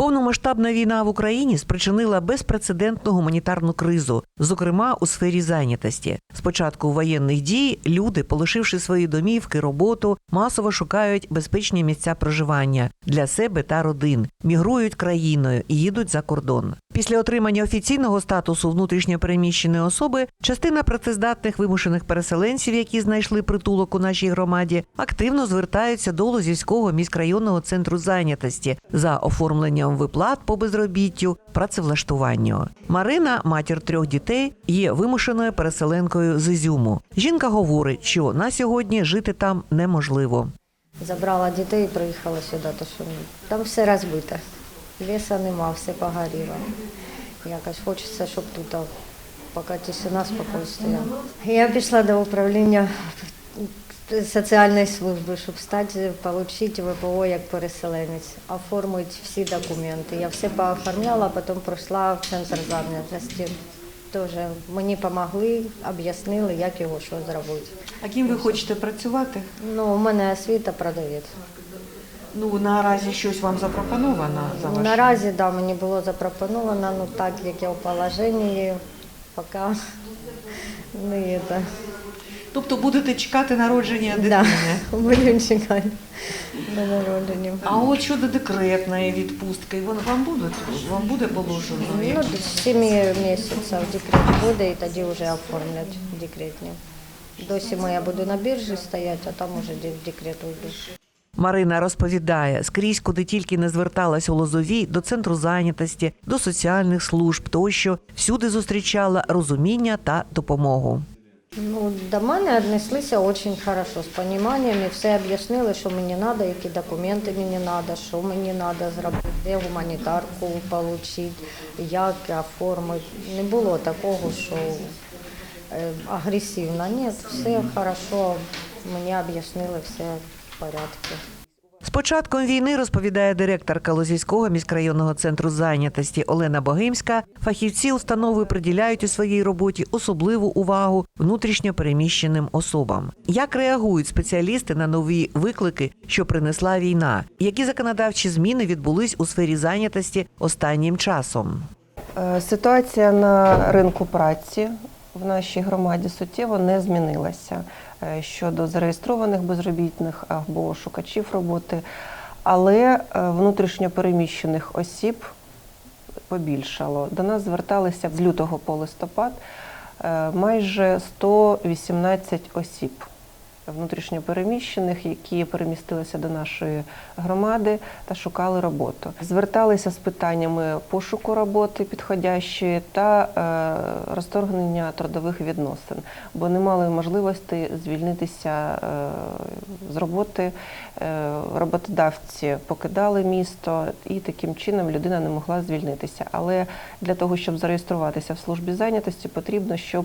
Повномасштаб Повномасштабна війна в Україні спричинила безпрецедентну гуманітарну кризу, зокрема у сфері зайнятості. З початку воєнних дій люди, полишивши свої домівки, роботу, масово шукають безпечні місця проживання для себе та родин, мігрують країною і їдуть за кордон. Після отримання офіційного статусу внутрішньопереміщеної особи частина працездатних вимушених переселенців, які знайшли притулок у нашій громаді, активно звертаються до Лозівського міськрайонного центру зайнятості за оформленням виплат по безробіттю, працевлаштуванню. Марина, матір трьох дітей, є вимушеною переселенкою з Ізюму. Жінка говорить, що на сьогодні жити там неможливо. Забрала дітей і приїхала сюди, то що там все розбите. Ліса нема, все погоріло. Якось хочеться, щоб тут поки тишина, спокійствие. Я пішла до управління соціальної служби, щоб стати, отримати ВПО як переселенець, оформити всі документи. Я все пооформляла, а потім пройшла в центр зайнятості. Теж мені допомогли, об'яснили, як його що зробити. А ким ви хочете працювати? Ну, у мене освіта продавець. Ну наразі щось вам запропоновано за ваш Наразі да, мені було запропоновано, ну так як я в положенні, поки не це. Тобто будете чекати народження Да, дитини. будемо чекати до народження. А от щодо декретної відпустки, вон вам будуть вам буде положено? Ну, до 7 місяців декрет буде і тоді вже оформлять декретні. До 7 я буду на біржі стояти, а там уже декрет уйду. Марина розповідає, скрізь, куди тільки не зверталась у Лозовій, до центру зайнятості, до соціальних служб тощо, всюди зустрічала розуміння та допомогу. Ну, до мене віднеслися дуже хорошо, з розумінням, і все об'яснили, що мені треба, які документи мені треба, що мені треба зробити, де гуманітарку отримати, як оформити. Не було такого, що е, агресивно. Ні, все хорошо, мені об'яснили все в порядку. З початком війни, розповідає директорка Лозівського міськрайонного центру зайнятості Олена Богимська, фахівці установи приділяють у своїй роботі особливу увагу внутрішньо переміщеним особам. Як реагують спеціалісти на нові виклики, що принесла війна? Які законодавчі зміни відбулись у сфері зайнятості останнім часом? Е, Ситуація на ринку праці в нашій громаді суттєво не змінилася щодо зареєстрованих безробітних або шукачів роботи, але е, внутрішньо переміщених осіб побільшало. До нас зверталися з лютого по листопад е, майже 118 осіб внутрішньо переміщених, які перемістилися до нашої громади та шукали роботу. Зверталися з питаннями пошуку роботи підходящої та е, розторгнення трудових відносин, бо не мали можливості звільнитися е, з роботи. Е, роботодавці покидали місто, і таким чином людина не могла звільнитися. Але для того, щоб зареєструватися в службі зайнятості, потрібно, щоб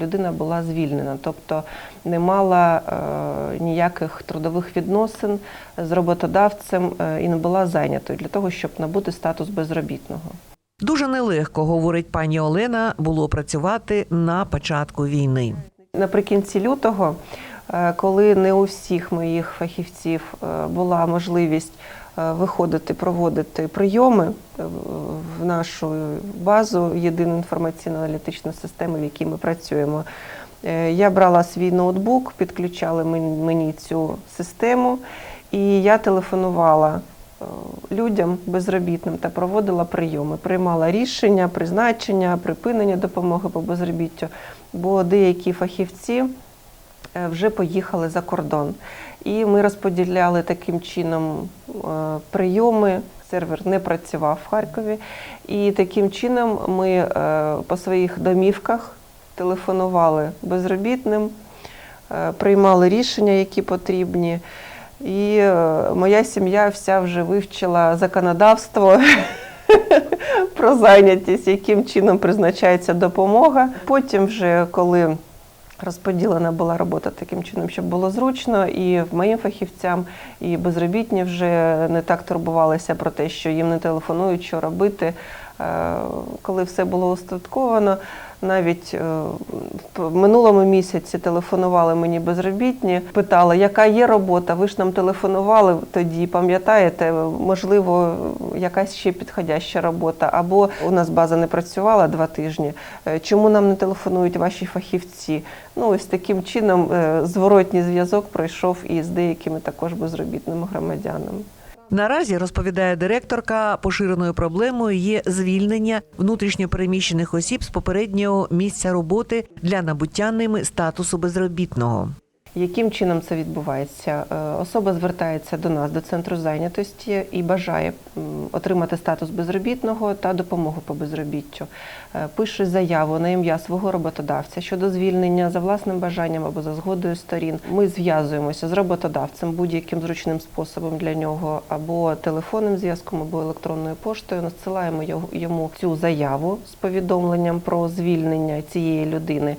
людина була звільнена, тобто не мала е, ніяких трудових відносин з роботодавцем е, і не була зайнятою для того, щоб набути статус безробітного. Дуже нелегко, говорить пані Олена, було працювати на початку війни. Наприкінці лютого, е, коли не у всіх моїх фахівців була можливість виходити, проводити прийоми в нашу базу єдину інформаційно-аналітичну систему, в якій ми працюємо, я брала свій ноутбук, підключали мені цю систему, і я телефонувала е, людям безробітним та проводила прийоми, приймала рішення, призначення, припинення допомоги по безробіттю, бо деякі фахівці е, вже поїхали за кордон. І ми розподіляли таким чином е, прийоми. Сервер не працював в Харкові, і таким чином ми е, по своїх домівках телефонували безробітним, е, приймали рішення, які потрібні. І е, моя сім'я вся вже вивчила законодавство про зайнятість, яким чином призначається допомога. Потім, вже коли розподілена була робота таким чином, щоб було зручно, і моїм фахівцям, і безробітні вже не так турбувалися про те, що їм не телефонують, що робити. Е, Коли все було устатковано, Навіть е, в минулому місяці телефонували мені безробітні, питали, яка є робота. Ви ж нам телефонували тоді, пам'ятаєте, можливо, якась ще підходяща робота. Або у нас база не працювала два тижні. Е, Чому нам не телефонують ваші фахівці? Ну, ось таким чином е, зворотній зв'язок пройшов і з деякими також безробітними громадянами. Наразі розповідає директорка, поширеною проблемою є звільнення внутрішньопереміщених осіб з попереднього місця роботи для набуття ними статусу безробітного. Яким чином це відбувається? Е, Особа звертається до нас, до центру зайнятості і бажає отримати статус безробітного та допомогу по безробіттю. Е, Пише заяву на ім'я свого роботодавця щодо звільнення за власним бажанням або за згодою сторін. Ми зв'язуємося з роботодавцем будь-яким зручним способом для нього, або телефонним зв'язком, або електронною поштою. Надсилаємо його- йому цю заяву з повідомленням про звільнення цієї людини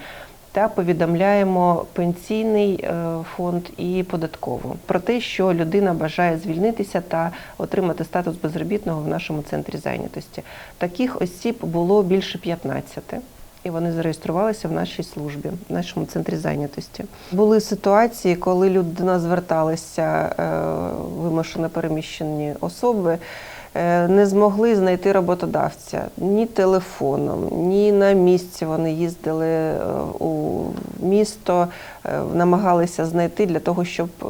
та повідомляємо пенсійний е, фонд і податкову про те, що людина бажає звільнитися та отримати статус безробітного в нашому центрі зайнятості. Таких осіб було більше 15. І вони зареєструвалися в нашій службі, в нашому центрі зайнятості. Були ситуації, коли люди до нас зверталися е, вимушено переміщені особи, не змогли знайти роботодавця ні телефоном, ні на місці. Вони їздили е, у місто, е, намагалися знайти для того, щоб е,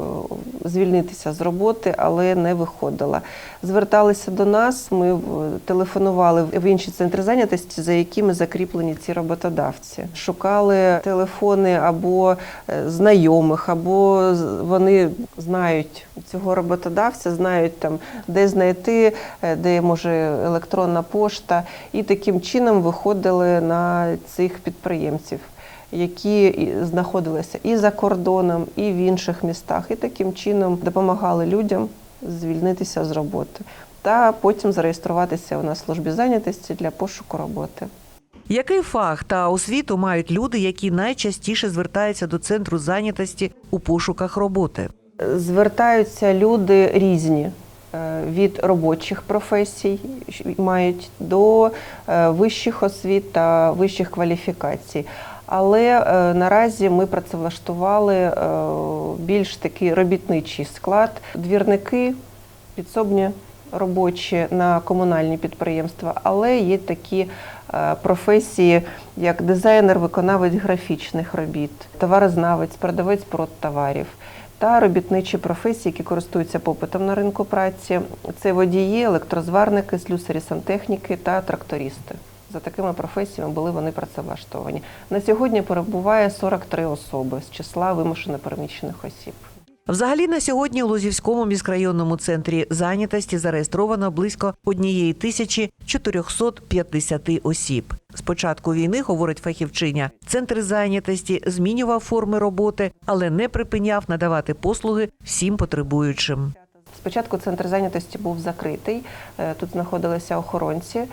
звільнитися з роботи, але не виходила. Зверталися до нас. Ми телефонували в інші центри зайнятості, за якими закріплені ці роботодавці. Шукали телефони або е, знайомих, або вони знають цього роботодавця, знають там, де знайти, е, де може електронна пошта, і таким чином виходили на цих підприємців. Які знаходилися і за кордоном, і в інших містах, і таким чином допомагали людям звільнитися з роботи та потім зареєструватися у нас в службі зайнятості для пошуку роботи. Який фах та освіту мають люди, які найчастіше звертаються до центру зайнятості у пошуках роботи? Звертаються люди різні. Е, Від робочих професій мають до е, вищих освіт та вищих кваліфікацій. Але е, наразі ми працевлаштували більш такий робітничий склад. Двірники, підсобні робочі на комунальні підприємства, але є такі професії, як дизайнер, виконавець графічних робіт, товарознавець, продавець продтоварів та робітничі професії, які користуються попитом на ринку праці. Це водії, електрозварники, слюсарі сантехніки та трактористи. За такими професіями були вони працевлаштовані. На сьогодні перебуває 43 особи з числа вимушено переміщених осіб. Взагалі на сьогодні у Лозівському міськрайонному центрі зайнятості зареєстровано близько однієї тисячі 450 осіб. З початку війни, говорить фахівчиня, центр зайнятості змінював форми роботи, але не припиняв надавати послуги всім потребуючим. Спочатку центр зайнятості був закритий, е, тут знаходилися охоронці,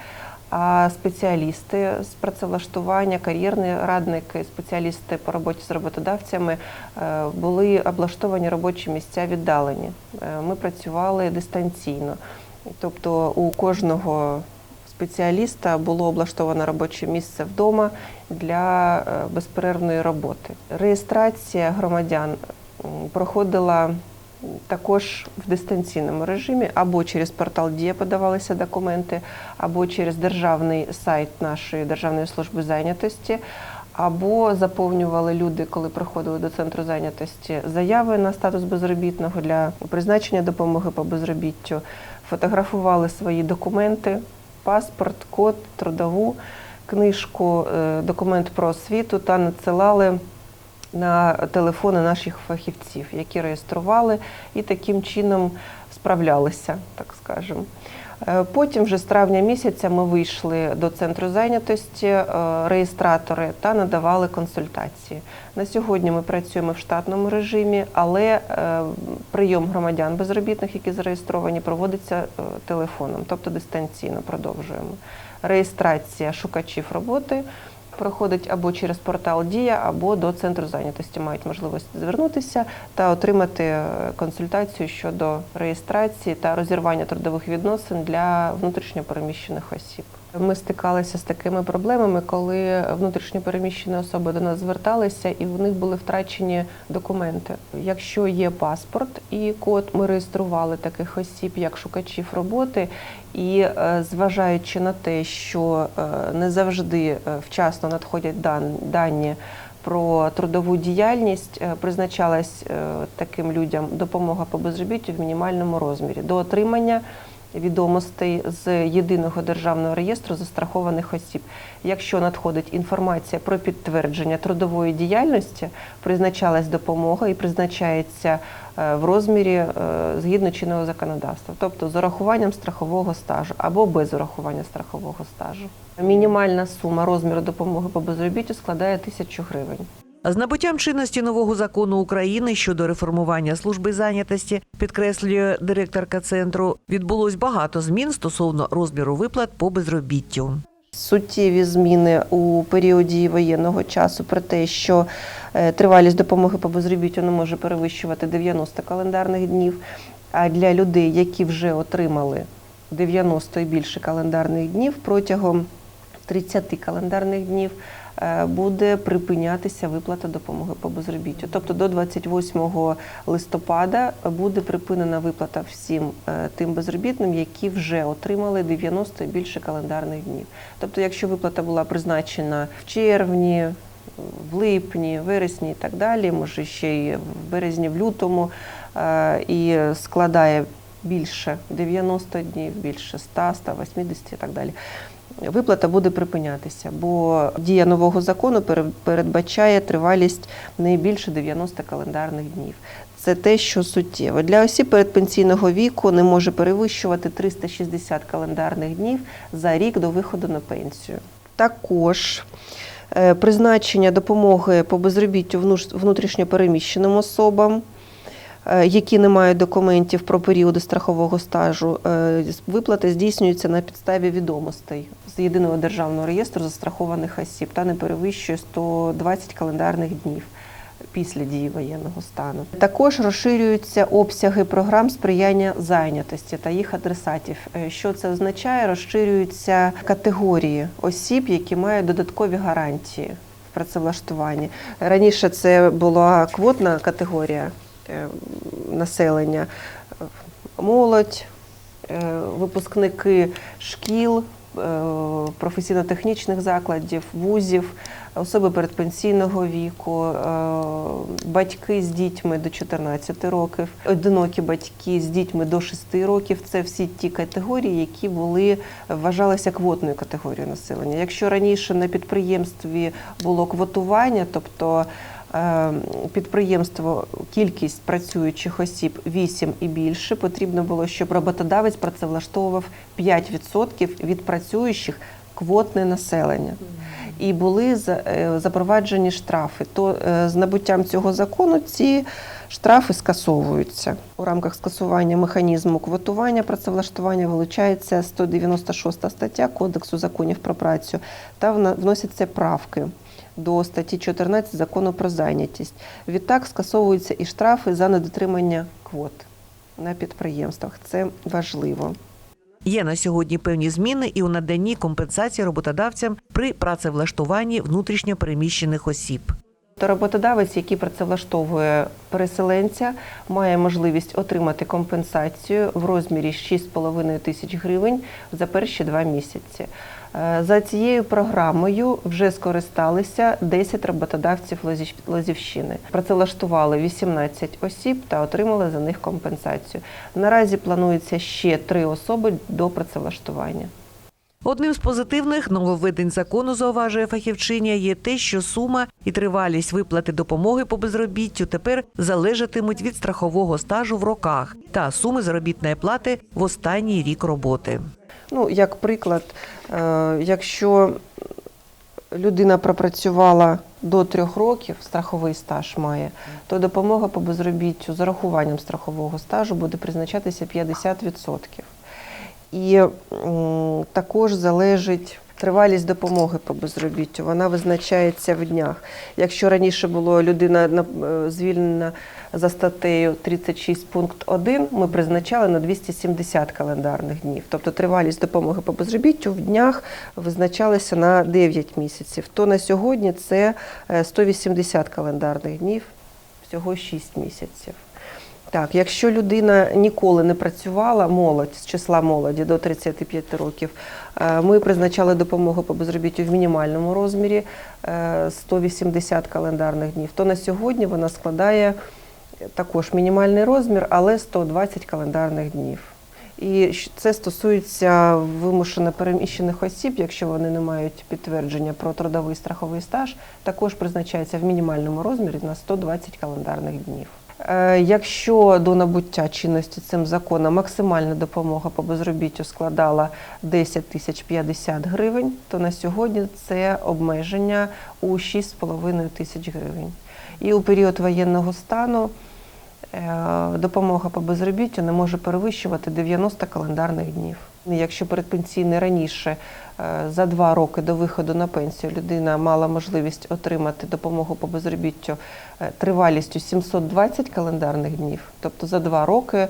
спеціалісти з працевлаштування, кар'єрні радники, спеціалісти по роботі з роботодавцями е, були облаштовані робочі місця віддалені. Е, Ми працювали дистанційно, тобто у кожного спеціаліста було облаштоване робоче місце вдома для е, безперервної роботи. Реєстрація громадян проходила також в дистанційному режимі або через портал Дія подавалися документи, або через державний сайт нашої Державної служби зайнятості, або заповнювали люди, коли приходили до центру зайнятості, заяви на статус безробітного для призначення допомоги по безробіттю, фотографували свої документи, паспорт, код, трудову книжку, е, документ про освіту та надсилали на телефони наших фахівців, які реєстрували і таким чином справлялися, так скажемо. Е, Потім вже з травня місяця ми вийшли до центру зайнятості, е, реєстратори та надавали консультації. На сьогодні ми працюємо в штатному режимі, але е, прийом громадян безробітних, які зареєстровані, проводиться телефоном, тобто дистанційно продовжуємо. Реєстрація шукачів роботи проходить або через портал Дія, або до центру зайнятості мають можливість звернутися та отримати е, консультацію щодо реєстрації та розірвання трудових відносин для внутрішньопереміщених осіб. Ми стикалися з такими проблемами, коли внутрішньо переміщені особи до нас зверталися, і в них були втрачені документи. Якщо є паспорт і код, ми реєстрували таких осіб як шукачів роботи. І е, зважаючи на те, що е, не завжди е, вчасно надходять дані про трудову діяльність, призначалась таким людям допомога по безробіттю в мінімальному розмірі до отримання відомостей з єдиного державного реєстру застрахованих осіб. Якщо надходить інформація про підтвердження трудової діяльності, призначалась допомога і призначається е, в розмірі е, згідно чинного законодавства, тобто з урахуванням страхового стажу або без урахування страхового стажу. Мінімальна сума розміру допомоги по безробіттю складає тисячу гривень. З набуттям чинності нового закону України щодо реформування служби зайнятості, підкреслює директорка центру, відбулось багато змін стосовно розміру виплат по безробіттю. Суттєві зміни у періоді воєнного часу про те, що е, тривалість допомоги по безробіттю не може перевищувати 90 календарних днів. А для людей, які вже отримали 90 і більше календарних днів протягом 30 календарних днів буде припинятися виплата допомоги по безробіттю. Тобто до 28 листопада буде припинена виплата всім е, тим безробітним, які вже отримали 90 і більше календарних днів. Тобто, якщо виплата була призначена в червні, в липні, вересні і так далі, може ще й в березні, в лютому, е, і складає більше 90 днів, більше 100, 180 і так далі. Виплата буде припинятися, бо дія нового закону пере- передбачає тривалість не більше 90 календарних днів. Це те, що суттєво. Для осіб передпенсійного віку не може перевищувати 360 календарних днів за рік до виходу на пенсію. Також е, призначення допомоги по безробіттю внутрішньопереміщеним особам, які не мають документів про періоди страхового стажу, е, виплати здійснюються на підставі відомостей з єдиного державного реєстру застрахованих осіб та не перевищує 120 календарних днів. Після дії воєнного стану також розширюються обсяги програм сприяння зайнятості та їх адресатів. Е, Що це означає? Розширюються категорії осіб, які мають додаткові гарантії в працевлаштуванні. Раніше це була квотна категорія е, населення, Е, молодь, е, випускники шкіл, е, професійно-технічних закладів, вузів, особи передпенсійного віку, батьки з дітьми до 14 років, одинокі батьки з дітьми до 6 років. Це всі ті категорії, які були вважалися квотною категорією населення. Якщо раніше на підприємстві було квотування, тобто підприємство, кількість працюючих осіб 8 і більше, потрібно було, щоб роботодавець працевлаштовував 5% від працюючих квотне населення. І були е, запроваджені штрафи. То е, з набуттям цього закону ці штрафи скасовуються. У рамках скасування механізму квотування працевлаштування вилучається 196 стаття Кодексу законів про працю та вносяться правки до статті 14 закону про зайнятість. Відтак скасовуються і штрафи за недотримання квот на підприємствах. Це важливо. Є на сьогодні певні зміни і у наданні компенсації роботодавцям при працевлаштуванні внутрішньо переміщених осіб. То роботодавець, який працевлаштовує переселенця, має можливість отримати компенсацію в розмірі 6,5 тисяч гривень за перші два місяці. Е, За цією програмою вже скористалися 10 роботодавців Лозів- Лозівщини. Працевлаштували 18 осіб та отримали за них компенсацію. Наразі планується ще три особи до працевлаштування. Одним з позитивних нововведень закону, зауважує фахівчиня, є те, що сума і тривалість виплати допомоги по безробіттю тепер залежатимуть від страхового стажу в роках та суми заробітної плати в останній рік роботи. Ну, як приклад, е, якщо людина пропрацювала до трьох років, страховий стаж має, то допомога по безробіттю з урахуванням страхового стажу буде призначатися 50%. І також залежить Тривалість допомоги по безробіттю вона визначається в днях. Якщо раніше було людина е, звільнена за статтею 36 пункт 1, ми призначали на 270 календарних днів. Тобто тривалість допомоги по безробіттю в днях визначалася на 9 місяців. То на сьогодні це е, 180 календарних днів, всього 6 місяців. Так, якщо людина ніколи не працювала, молодь з числа молоді до 35 років, е, ми призначали допомогу по безробіттю в мінімальному розмірі е, 180 календарних днів. То на сьогодні вона складає також мінімальний розмір, але 120 календарних днів. І це стосується вимушено переміщених осіб, якщо вони не мають підтвердження про трудовий страховий стаж, також призначається в мінімальному розмірі на 120 календарних днів. Е, Якщо до набуття чинності цим законом максимальна допомога по безробіттю складала 10 тисяч 50 гривень, то на сьогодні це обмеження у 6,5 тисяч гривень. І у період воєнного стану допомога по безробіттю не може перевищувати 90 календарних днів. Якщо передпенсійний раніше е, за два роки до виходу на пенсію людина мала можливість отримати допомогу по безробіттю е, тривалістю 720 календарних днів, тобто за два роки е,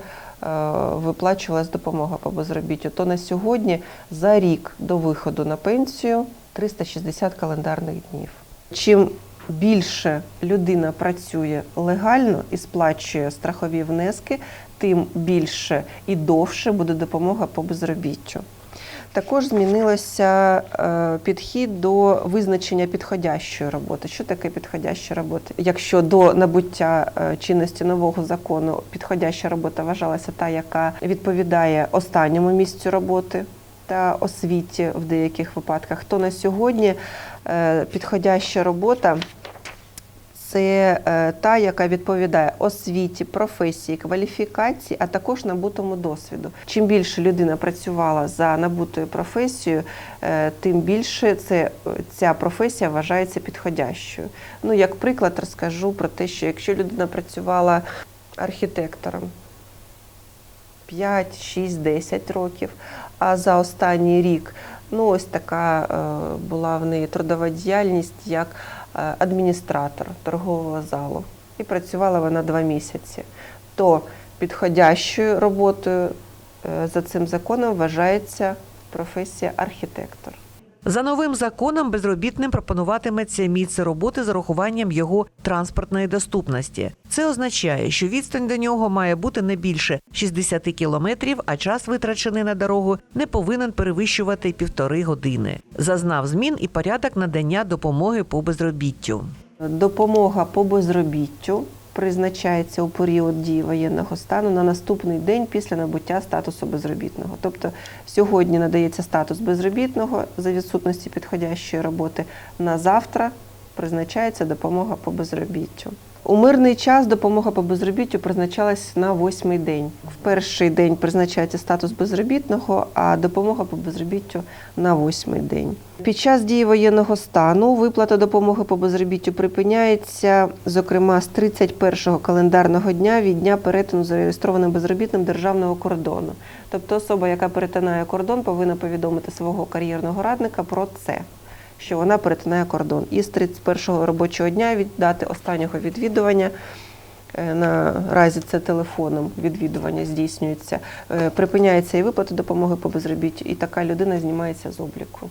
виплачувалась допомога по безробіттю, то на сьогодні за рік до виходу на пенсію 360 календарних днів. Чим більше людина працює легально і сплачує страхові внески, тим більше і довше буде допомога по безробіттю. Також змінилося е, підхід до визначення підходящої роботи. Що таке підходяща робота? Якщо до набуття е, чинності нового закону підходяща робота вважалася та, яка відповідає останньому місцю роботи та освіті в деяких випадках, то на сьогодні підходяща робота це е, та, яка відповідає освіті, професії, кваліфікації, а також набутому досвіду. Чим більше людина працювала за набутою професією, е, тим більше це, ця професія вважається підходящою. Ну, як приклад, розкажу про те, що якщо людина працювала архітектором 5, 6, 10 років, а за останній рік ну, ось така е, була в неї трудова діяльність як е, адміністратор торгового залу. І працювала вона два місяці. То підходящою роботою е, за цим законом вважається професія архітектор. За новим законом безробітним пропонуватиметься місце роботи з урахуванням його транспортної доступності. Це означає, що відстань до нього має бути не більше 60 кілометрів, а час витрачений на дорогу не повинен перевищувати півтори години. Зазнав змін і порядок надання допомоги по безробіттю. Допомога по безробіттю призначається у період дії воєнного стану на наступний день після набуття статусу безробітного. Тобто сьогодні надається статус безробітного за відсутності підходящої роботи. На завтра призначається допомога по безробіттю. У мирний час допомога по безробіттю призначалась на восьмий день. В перший день призначається статус безробітного, а допомога по безробіттю на восьмий день. Під час дії воєнного стану виплата допомоги по безробіттю припиняється, зокрема, з 31-го календарного дня від дня перетину зареєстрованим безробітним державного кордону. Тобто особа, яка перетинає кордон, повинна повідомити свого кар'єрного радника про це що вона перетинає кордон. І з 31-го робочого дня від дати останнього відвідування. е, Наразі це телефоном відвідування здійснюється. е, Припиняється і виплата допомоги по безробіттю, і така людина знімається з обліку.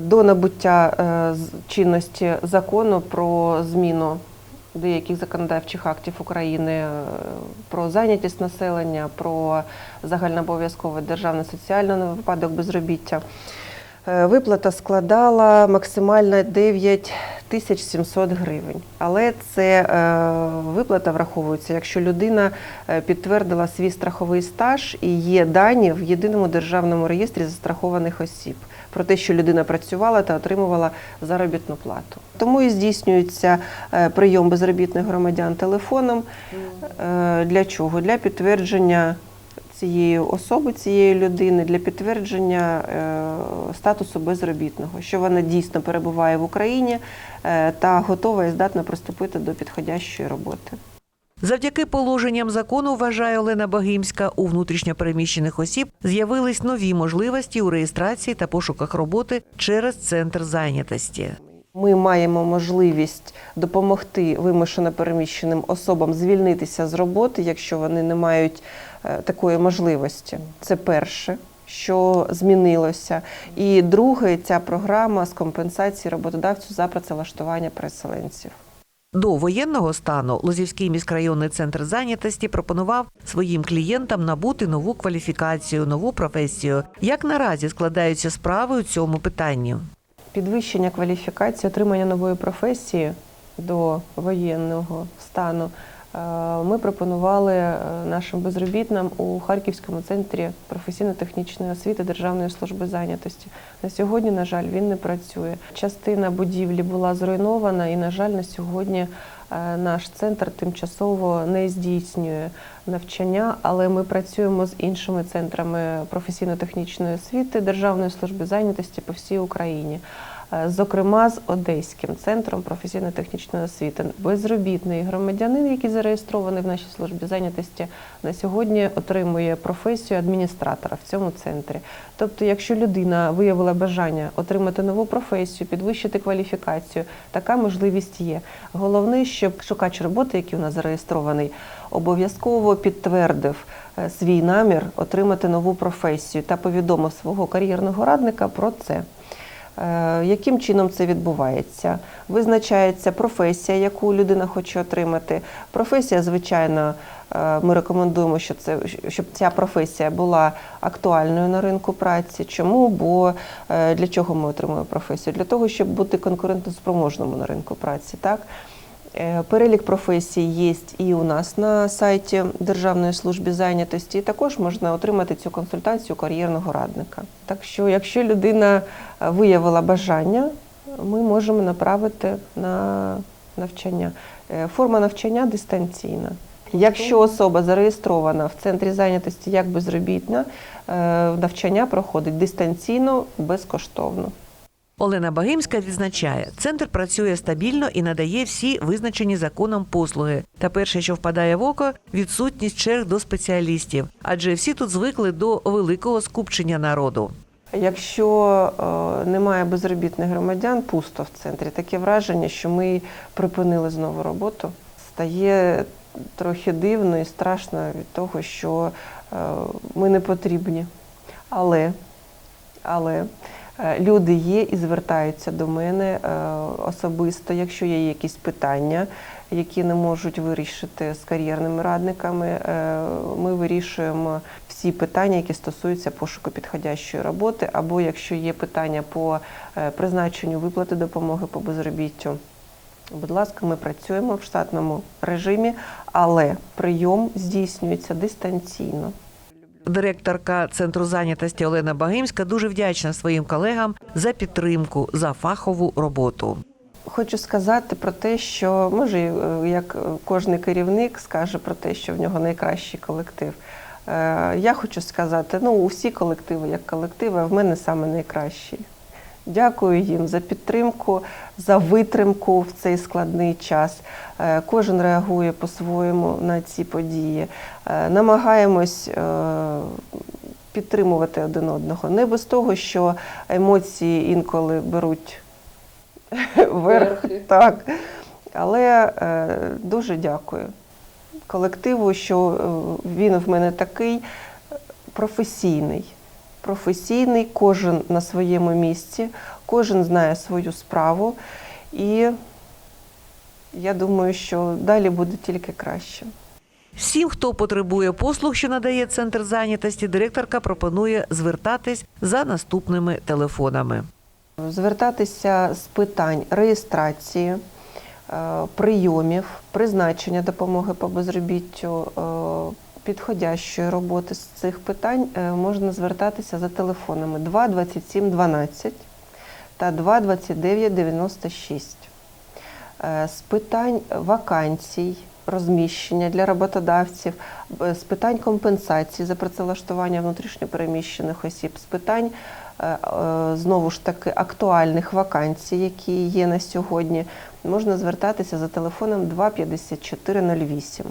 До набуття е, чинності закону про зміну деяких законодавчих актів України про зайнятість населення, про загальнообов'язкове державне соціальне на випадок безробіття. Е, Виплата складала максимально 9 тисяч 700 гривень. Але це е, виплата враховується, якщо людина е, підтвердила свій страховий стаж і є дані в єдиному державному реєстрі застрахованих осіб про те, що людина працювала та отримувала заробітну плату. Тому і здійснюється прийом безробітних громадян телефоном. Для чого? Для підтвердження цієї особи, цієї людини для підтвердження е, статусу безробітного, що вона дійсно перебуває в Україні е, та готова і здатна приступити до підходящої роботи. Завдяки положенням закону, вважає Олена Багимська, у внутрішньопереміщених осіб з'явились нові можливості у реєстрації та пошуках роботи через центр зайнятості. Ми маємо можливість допомогти вимушено переміщеним особам звільнитися з роботи, якщо вони не мають такої можливості. Це перше. Що змінилося, і друге, ця програма з компенсації роботодавцю за працевлаштування переселенців. До воєнного стану Лозівський міськрайонний центр зайнятості пропонував своїм клієнтам набути нову кваліфікацію, нову професію. Як наразі складаються справи у цьому питанні? Підвищення кваліфікації, отримання нової професії до воєнного стану е, ми пропонували е, нашим безробітним у Харківському центрі професійно-технічної освіти Державної служби зайнятості. На сьогодні, на жаль, він не працює. Частина будівлі була зруйнована, і, на жаль, на сьогодні е, наш центр тимчасово не здійснює навчання, але ми працюємо з іншими центрами професійно-технічної освіти Державної служби зайнятості по всій Україні. Е, Зокрема, з Одеським центром професійно-технічної освіти безробітний громадянин, який зареєстрований в нашій службі зайнятості, на сьогодні отримує професію адміністратора в цьому центрі. Тобто, якщо людина виявила бажання отримати нову професію, підвищити кваліфікацію, така можливість є. Головне, щоб шукач роботи, який у нас зареєстрований, обов'язково підтвердив е, свій намір отримати нову професію та повідомив свого кар'єрного радника про це. Е, Яким чином це відбувається? Визначається професія, яку людина хоче отримати. Професія, звичайно, е, ми рекомендуємо, щоб, це, щоб ця професія була актуальною на ринку праці. Чому? Бо е, для чого ми отримуємо професію? Для того, щоб бути конкурентоспроможними на ринку праці. Так? Е, Перелік професій є і у нас на сайті Державної служби зайнятості. І також можна отримати цю консультацію кар'єрного радника. Так що, якщо людина е, виявила бажання, ми можемо направити на навчання. Е, Форма навчання дистанційна. Якщо особа зареєстрована в центрі зайнятості як безробітна, навчання проходить дистанційно безкоштовно. Олена Багимська відзначає, центр працює стабільно і надає всі визначені законом послуги. Та перше, що впадає в око, відсутність черг до спеціалістів, адже всі тут звикли до великого скупчення народу. Якщо е, немає безробітних громадян, пусто в центрі, таке враження, що ми припинили знову роботу, стає трохи дивно і страшно від того, що е, ми не потрібні. Але, але люди є і звертаються до мене е, особисто, якщо є якісь питання, які не можуть вирішити з кар'єрними радниками. е, Ми вирішуємо всі питання, які стосуються пошуку підходящої роботи, або якщо є питання по е, призначенню виплати допомоги по безробіттю. Будь ласка, ми працюємо в штатному режимі, але прийом здійснюється дистанційно. Директорка центру зайнятості Олена Багимська дуже вдячна своїм колегам за підтримку за фахову роботу. Хочу сказати про те, що може, е, як кожен керівник скаже про те, що в нього найкращий колектив. Е, Я хочу сказати, ну усі колективи як колективи, а в мене саме найкращий. Дякую їм за підтримку, за витримку в цей складний час. Е, Кожен реагує по-своєму на ці події. Е, Намагаємось е, підтримувати один одного. Не без того, що емоції інколи беруть вверх. Так. Але дуже дякую колективу, що він в мене такий професійний. Професійний, кожен на своєму місці, кожен знає свою справу. І я думаю, що далі буде тільки краще. Всім, хто потребує послуг, що надає центр зайнятості, директорка пропонує звертатись за наступними телефонами. Звертатися з питань реєстрації, е, прийомів, призначення допомоги по безробіттю, е, підходящої роботи з цих питань е, можна звертатися за телефонами 2 27 12 та 2 29 96. Е, З питань вакансій, розміщення для роботодавців, з питань компенсації за працевлаштування внутрішньопереміщених осіб, з питань е, знову ж таки актуальних вакансій, які є на сьогодні, можна звертатися за телефоном 25408.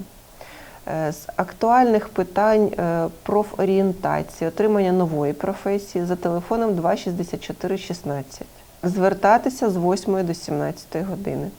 Е, З актуальних питань е, профорієнтації, отримання нової професії за телефоном 26416. Звертатися з 8 до 17 години.